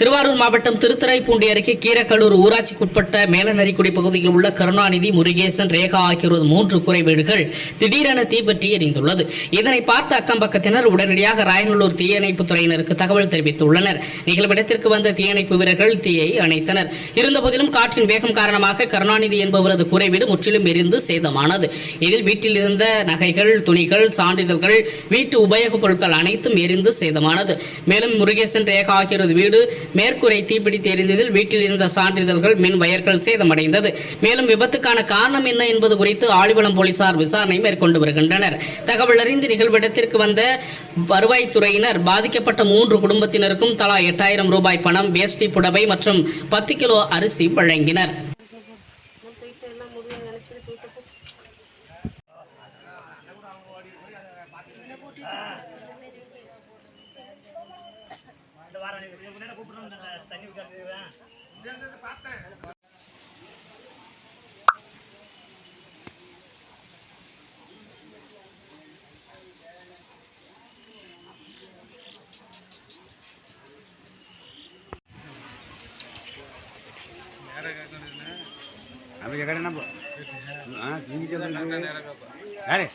திருவாரூர் மாவட்டம் திருத்துறைப்பூண்டி அருகே கீரக்கடூர் ஊராட்சிக்குட்பட்ட மேலநரிக்குடி பகுதியில் உள்ள கருணாநிதி முருகேசன் ரேகா ஆகியோரது மூன்று குறை வீடுகள் திடீரென தீப்பற்றி எரிந்துள்ளது. இதனை பார்த்த அக்கம்பக்கத்தினர் உடனடியாக ராயநல்லூர் தீயணைப்பு துறையினருக்கு தகவல் தெரிவித்துள்ளனர். நிகழ்விடத்திற்கு வந்த தீயணைப்பு வீரர்கள் தீயை அணைத்தனர். இருந்தபோதிலும் காற்றின் வேகம் காரணமாக கருணாநிதி என்பவரது குறை வீடு முற்றிலும் எரிந்து சேதமானது. இதில் வீட்டில் இருந்த நகைகள் துணிகள் சான்றிதழ்கள் வீட்டு உபயோகப் பொருட்கள் அனைத்தும் எரிந்து சேதமானது. மேலும் முருகேசன் ரேகா ஆகியோரது வீடு மேற்கூரை தீப்பிடித்து எரிந்ததில் வீட்டில் இருந்த சான்றிதழ்கள் மின் வயர்கள் சேதமடைந்தது. மேலும் விபத்துக்கான காரணம் என்ன என்பது குறித்து ஆழிவளம் போலீசார் விசாரணை மேற்கொண்டு வருகின்றனர். தகவல் அறிந்து நிகழ்விடத்திற்கு வந்த வருவாய்த்துறையினர் பாதிக்கப்பட்ட மூன்று குடும்பத்தினருக்கும் தலா எட்டாயிரம் ரூபாய் பணம் வேஷ்டி புடவை மற்றும் பத்து கிலோ அரிசி வழங்கினர். அப்படி கேட்கறேன்னா ஆ நீங்க யாரு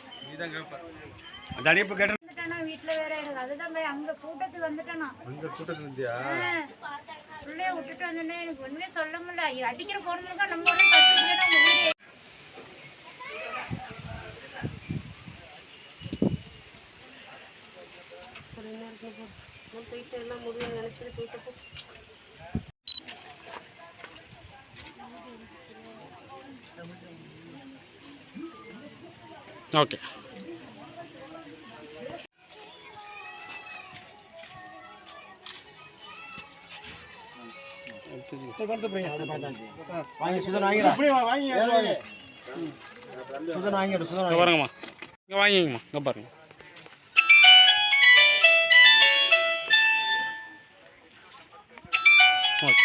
அந்த அடிப்பு கேட்டேன் வந்துட்டேனா வீட்டுல வேற எனக்கு அதுதான் போய் அங்க கூட்டத்துக்கு வந்துட்டேனா. அந்த கூட்டத்தில் இருந்துச்சியா பிள்ளைய விட்டுட்டு வந்தேனே எனக்கு ஒண்ணுமே சொல்ல முடியல. அடிக்கிற பொண்ணுங்க நம்ம உடனே ஃபர்ஸ்ட் இல்லைன்னா உங்க வீடு. சுதன் வாங்கிடா வாங்கி சுதன் வாங்கிடு பாருங்கம்மா. இங்கே வாங்கிங்கம்மா. இங்கே பாருங்க. ஓகே